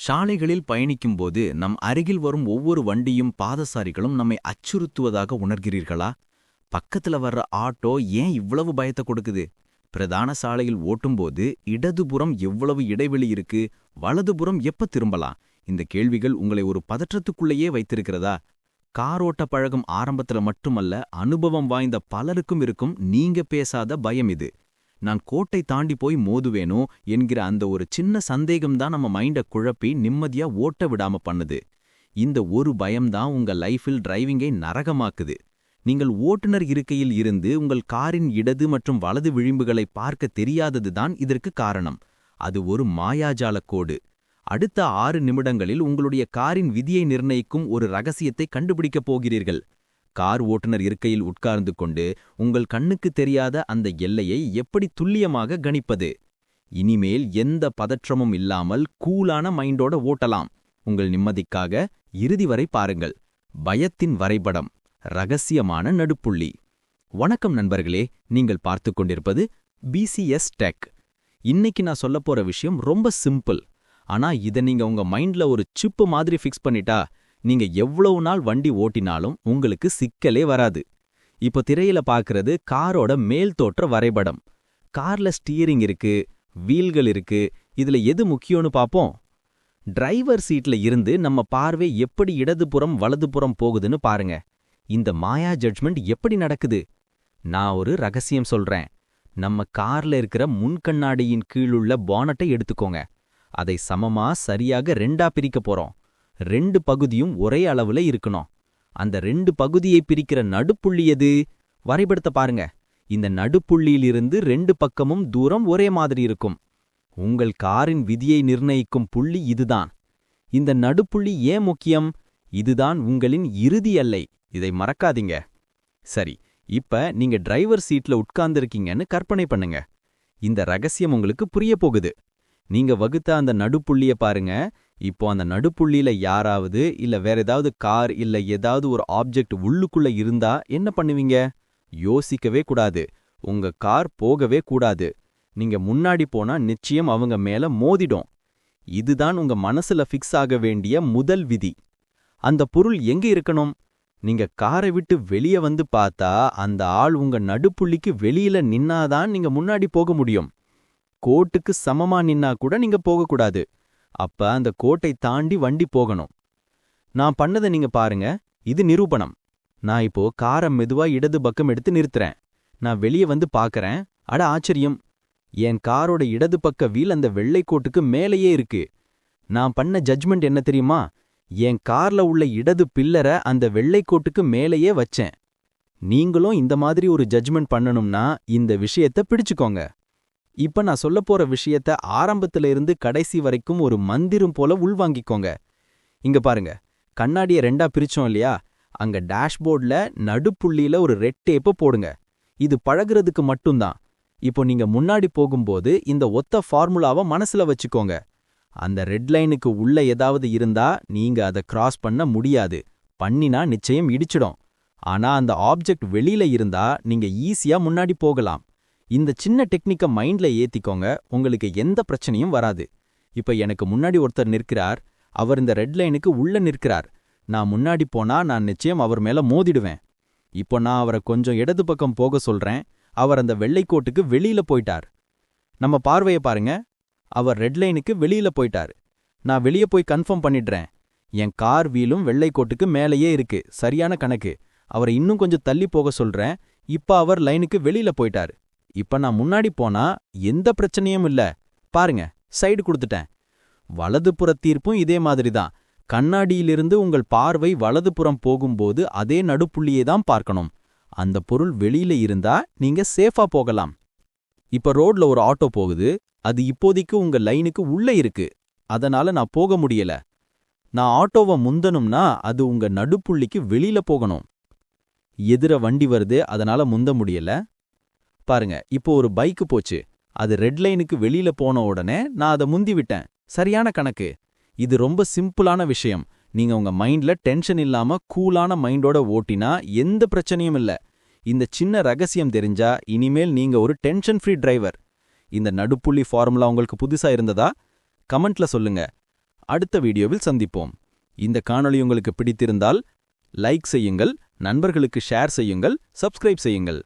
சாலைகளில் பயணிக்கும்போது நம் அருகில் வரும் ஒவ்வொரு வண்டியும் பாதசாரிகளும் நம்மை அச்சுறுத்துவதாக உணர்கிறீர்களா? பக்கத்துல வர்ற ஆட்டோ ஏன் இவ்வளவு பயத்தை கொடுக்குது? பிரதான சாலையில் ஓட்டும்போது இடதுபுறம் எவ்வளவு இடைவெளி இருக்கு? வலதுபுறம் எப்ப திரும்பலாம்? இந்த கேள்விகள் உங்களை ஒரு பதற்றத்துக்குள்ளேயே வைத்திருக்கிறதா? கார் பழகம் பழகும் ஆரம்பத்துல மட்டுமல்ல அனுபவம் வாய்ந்த பலருக்கும் இருக்கும் நீங்க பேசாத பயம் இது. நான் கோட்டை தாண்டி போய் மோதுவேனோ என்கிற அந்த ஒரு சின்ன சந்தேகம்தான் நம்ம மைண்ட குழப்பி நிம்மதியா ஓட்ட விடாம பண்ணுது. இந்த ஒரு பயம்தான் உங்க லைஃபில் டிரைவிங்கை நரகமாக்குது. நீங்கள் ஓட்டுநர் இருக்கையில் இருந்து உங்கள் காரின் இடது மற்றும் வலது விளிம்புகளை பார்க்க தெரியாததுதான் இதற்கு காரணம். அது ஒரு மாயாஜால கோடு. அடுத்த ஆறு நிமிடங்களில் உங்களுடைய காரின் விதியை நிர்ணயிக்கும் ஒரு ரகசியத்தை கண்டுபிடிக்கப் போகிறீர்கள். கார் ஓட்டுநர் இருக்கையில் உட்கார்ந்து கொண்டு உங்கள் கண்ணுக்கு தெரியாத அந்த எல்லையை எப்படி துல்லியமாக கணிப்பது? இனிமேல் எந்த பதற்றமும் இல்லாமல் கூலான மைண்டோட ஓட்டலாம். உங்கள் நிம்மதிக்காக இறுதி வரை பாருங்கள். பயத்தின் வரைபடம் ரகசியமான நடுப்புள்ளி. வணக்கம் நண்பர்களே நீங்கள் பார்த்து கொண்டிருப்பது பிசிஎஸ் டெக் இன்னைக்கு நான் சொல்லப் போற விஷயம் ரொம்ப சிம்பிள். ஆனா இதை நீங்க உங்க மைண்ட்ல ஒரு சிப்பு மாதிரி ஃபிக்ஸ் பண்ணிட்டா நீங்க எவ்வளவு நாள் வண்டி ஓட்டினாலும் உங்களுக்கு சிக்கலே வராது. இப்போ திரையில பாக்குறது காரோட மேல் தோற்ற வரைபடம். கார்ல ஸ்டீரிங் இருக்கு வீல்கள் இருக்கு இதுல எது முக்கியம்னு பாப்போம். டிரைவர் சீட்ல இருந்து நம்ம பார்வை எப்படி இடதுபுறம் வலதுபுறம் போகுதுன்னு பாருங்க. இந்த மாயா ஜட்ஜ்மெண்ட் எப்படி நடக்குது? நான் ஒரு ரகசியம் சொல்றேன். நம்ம கார்ல இருக்கிற முன்கண்ணாடியின் கீழுள்ள பானட்டை எடுத்துக்கோங்க. அதை சமமா சரியாக ரெண்டா பிரிக்க போறோம். ரெண்டு பகுதியும் ஒரே அளவுல இருக்கணும். அந்த ரெண்டு பகுதியை பிரிக்கிற நடுப்புள்ளி எது? வரைபடத்தை பாருங்க. இந்த நடுப்புள்ளியிலிருந்து ரெண்டு பக்கமும் தூரம் ஒரே மாதிரி இருக்கும். உங்கள் காரின் விதியை நிர்ணயிக்கும் புள்ளி இதுதான். இந்த நடுப்புள்ளி ஏன் முக்கியம்? இதுதான் உங்களின் இறுதி அல்லை இதை மறக்காதீங்க. சரி இப்ப நீங்க டிரைவர் சீட்ல உட்கார்ந்திருக்கீங்கன்னு கற்பனை பண்ணுங்க. இந்த ரகசியம் உங்களுக்கு புரிய போகுது. நீங்க வகுத்த அந்த நடுப்புள்ளிய பாருங்க. இப்போ அந்த நடுப்புள்ளியில யாராவது இல்ல வேற ஏதாவது கார் இல்ல ஏதாவது ஒரு ஆப்ஜெக்ட் உள்ளுக்குள்ள இருந்தா என்ன பண்ணுவீங்க? யோசிக்கவே கூடாது. உங்க கார் போகவே கூடாது. நீங்க முன்னாடி போனா நிச்சயம் அவங்க மேல மோதிடும். இதுதான் உங்க மனசுல ஃபிக்ஸ் ஆக வேண்டிய முதல் விதி. அந்த பொருள் எங்க இருக்கணும்? நீங்க காரை விட்டு வெளிய வந்து பார்த்தா அந்த ஆள் உங்க நடுப்புள்ளிக்கு வெளியில நின்னாதான் நீங்க முன்னாடி போக முடியும். கோட்டுக்கு சமமா நின்னா கூட நீங்க போகக்கூடாது. அப்ப அந்த கோட்டை தாண்டி வண்டி போகணும். நான் பண்ணதை நீங்க பாருங்க இது நிரூபணம். நான் இப்போ காரை மெதுவா இடது பக்கம் எடுத்து நிறுத்துறேன். நான் வெளியே வந்து பாக்கறேன். அட ஆச்சரியம். என் காரோட இடது பக்க வீல் அந்த வெள்ளை கோட்டுக்கு மேலேயே இருக்கு. நான் பண்ண ஜட்ஜ்மெண்ட் என்ன தெரியுமா? என் கார்ல உள்ள இடது பில்லரை அந்த வெள்ளை கோட்டுக்கு மேலேயே வச்சேன். நீங்களும் இந்த மாதிரி ஒரு ஜட்ஜ்மெண்ட் பண்ணணும்னா இந்த விஷயத்த பிடிச்சுக்கோங்க. இப்ப நான் சொல்ல போற விஷயத்த ஆரம்பத்துல இருந்து கடைசி வரைக்கும் ஒரு மந்திரம் போல உள்வாங்கிக்கோங்க. இங்க பாருங்க. கண்ணாடிய ரெண்டா பிரிச்சோம் இல்லையா? அங்க டேஷ்போர்ட்ல நடுப்புள்ளியில ஒரு ரெட் டேப்ப போடுங்க. இது பழகுறதுக்கு மட்டும்தான். இப்போ நீங்க முன்னாடி போகும்போது இந்த ஒத்த ஃபார்முலாவை மனசுல வச்சுக்கோங்க. அந்த ரெட் லைனுக்கு உள்ள ஏதாவது இருந்தா நீங்க அதை கிராஸ் பண்ண முடியாது. பண்ணினா நிச்சயம் இடிச்சிடும். ஆனா அந்த ஆப்ஜெக்ட் வெளியில இருந்தா நீங்க ஈஸியா முன்னாடி போகலாம். இந்த சின்ன டெக்னிக்க மைண்ட்ல ஏத்திக்கோங்க. உங்களுக்கு எந்த பிரச்சனையும் வராது. இப்ப எனக்கு முன்னாடி ஒருத்தர் நிற்கிறார். அவர் இந்த ரெட் லைனுக்கு உள்ள நிற்கிறார். நான் முன்னாடி போனா நான் நிச்சயம் அவர் மேல மோதிடுவேன். இப்போ நான் அவரை கொஞ்சம் இடது பக்கம் போக சொல்றேன். அவர் அந்த வெள்ளைக்கோட்டுக்கு வெளியில போயிட்டார். நம்ம பார்வைய பாருங்க. அவர் ரெட் லைனுக்கு வெளியில போயிட்டார். நான் வெளியே போய் கன்ஃபார்ம் பண்ணிடுறேன். என் கார் வீலும் வெள்ளைக்கோட்டுக்கு மேலேயே இருக்கு. சரியான கணக்கு. அவரை இன்னும் கொஞ்சம் தள்ளி போக சொல்றேன். இப்ப அவர் லைனுக்கு வெளியில போயிட்டார். இப்ப நான் முன்னாடி போனா எந்த பிரச்சனையும் இல்ல. பாருங்க சைடு கொடுத்துட்டேன். வலதுபுற தீர்ப்பும் இதே மாதிரி தான் கண்ணாடியிலிருந்து உங்கள் பார்வை வலதுபுறம் போகும்போது அதே நடுப்புள்ளியே தான் பார்க்கணும். அந்த பொருள் வெளியில இருந்தா நீங்க சேஃபா போகலாம். இப்ப ரோட்ல ஒரு ஆட்டோ போகுது. அது இப்போதைக்கு உங்க லைனுக்கு உள்ள இருக்கு. அதனால நான் போக முடியல. நான் ஆட்டோவை முந்தணும்னா அது உங்க நடுப்புள்ளிக்கு வெளியில போகணும். எதிர வண்டி வருது அதனால முந்த முடியல. பாருங்க இப்போ ஒரு பைக்கு போச்சு. அது ரெட் லைனுக்கு வெளியில போன உடனே நான் அதை முந்தி விட்டேன். சரியான கணக்கு. இது ரொம்ப சிம்பிளான விஷயம். நீங்க உங்க மைண்ட்ல டென்ஷன் இல்லாம கூலான மைண்டோட ஓட்டினா எந்த பிரச்சனையும் இல்ல. இந்த சின்ன ரகசியம் தெரிஞ்சா இனிமேல் நீங்க ஒரு டென்ஷன் ஃப்ரீ டிரைவர். இந்த நடுப்புள்ளி ஃபார்முலா உங்களுக்கு புதுசா இருந்ததா? கமெண்ட்ல சொல்லுங்க. அடுத்த வீடியோவில் சந்திப்போம். இந்த காணொளி உங்களுக்கு பிடித்திருந்தால் லைக் செய்யுங்கள் நண்பர்களுக்கு ஷேர் செய்யுங்கள் சப்ஸ்கிரைப் செய்யுங்கள்.